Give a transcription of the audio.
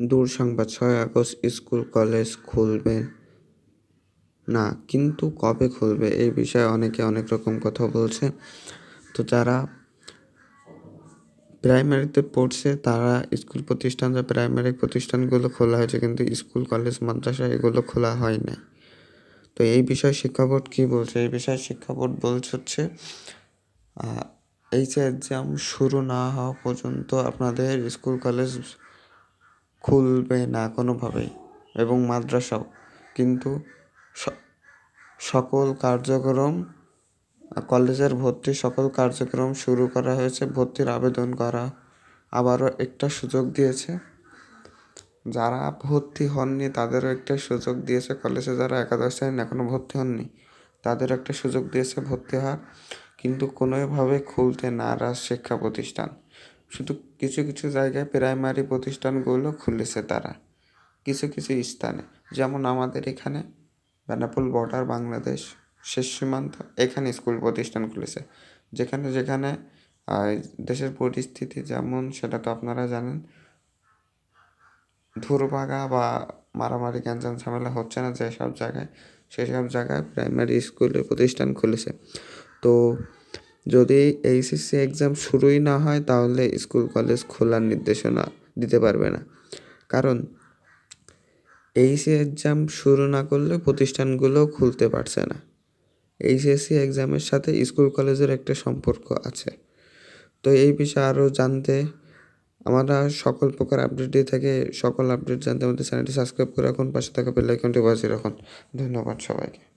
দূর সংবাদ ছয় আগস্ট স্কুল, কলেজ খুলবে না, কিন্তু কবে খুলবে এই বিষয়ে অনেকে অনেক রকম কথা বলছে। তো যারা প্রাইমারিতে পড়ছে, তারা স্কুল প্রতিষ্ঠান বা প্রাইমারি প্রতিষ্ঠানগুলো খোলা হয়েছে, কিন্তু স্কুল, কলেজ, মাদ্রাসা এগুলো খোলা হয় নাই। তো এই বিষয়ে শিক্ষা বোর্ড কী বলছে? এই বিষয়ে শিক্ষা বোর্ড বলছে হচ্ছে এই যে এক্সাম শুরু না হওয়া পর্যন্ত আপনাদের স্কুল, কলেজ খুলবে না কোনোভাবেই এবং মাদ্রাসাও। কিন্তু সকল কার্যক্রম, কলেজের ভর্তি সকল কার্যক্রম শুরু করা হয়েছে, ভর্তির আবেদন করা আবারও একটা সুযোগ দিয়েছে। যারা ভর্তি হননি তাদেরও একটা সুযোগ দিয়েছে, কলেজে যারা একাদশ শ্রেণি এখনও ভর্তি হননি তাদের একটা সুযোগ দিয়েছে ভর্তি হওয়ার। কিন্তু কোনোভাবে খুলতে নারাজ শিক্ষা প্রতিষ্ঠান। শুধু কিছু কিছু জায়গায় প্রাইমারি প্রতিষ্ঠানগুলো খুলেছে তারা। কিছু কিছু স্থানে, যেমন আমাদের এখানে বেনাপোল বর্ডার বাংলাদেশ, শেষ সীমান্ত, এখানে স্কুল প্রতিষ্ঠান খুলেছে। যেখানে যেখানে দেশের পরিস্থিতি যেমন, সেটা তো আপনারা জানেন। ধুরভাগা বা মারামারি, গ্যাঞ্জাম ঝামেলা হচ্ছে না যেসব জায়গায়, সেসব জায়গায় প্রাইমারি স্কুলের প্রতিষ্ঠান খুলেছে। তো যদি এইচএসসি এক্সাম শুরুই না হয়, তাহলে স্কুল কলেজ খোলার নির্দেশনা দিতে পারবে না। কারণ এইচএসসি এক্সাম শুরু না করলে প্রতিষ্ঠানগুলো খুলতে পারছে না। এইচএসসি এক্সামের সাথে স্কুল কলেজের একটা সম্পর্ক আছে। তো এই বিষয়ে আরও জানতে আমরা সকল প্রকার আপডেট দিয়ে থাকে। সকল আপডেট জানতে আমাদের চ্যানেলটি সাবস্ক্রাইব করে রাখুন, পাশে থাকা বেল আইকনটি বাজিয়ে রাখুন। ধন্যবাদ সবাইকে।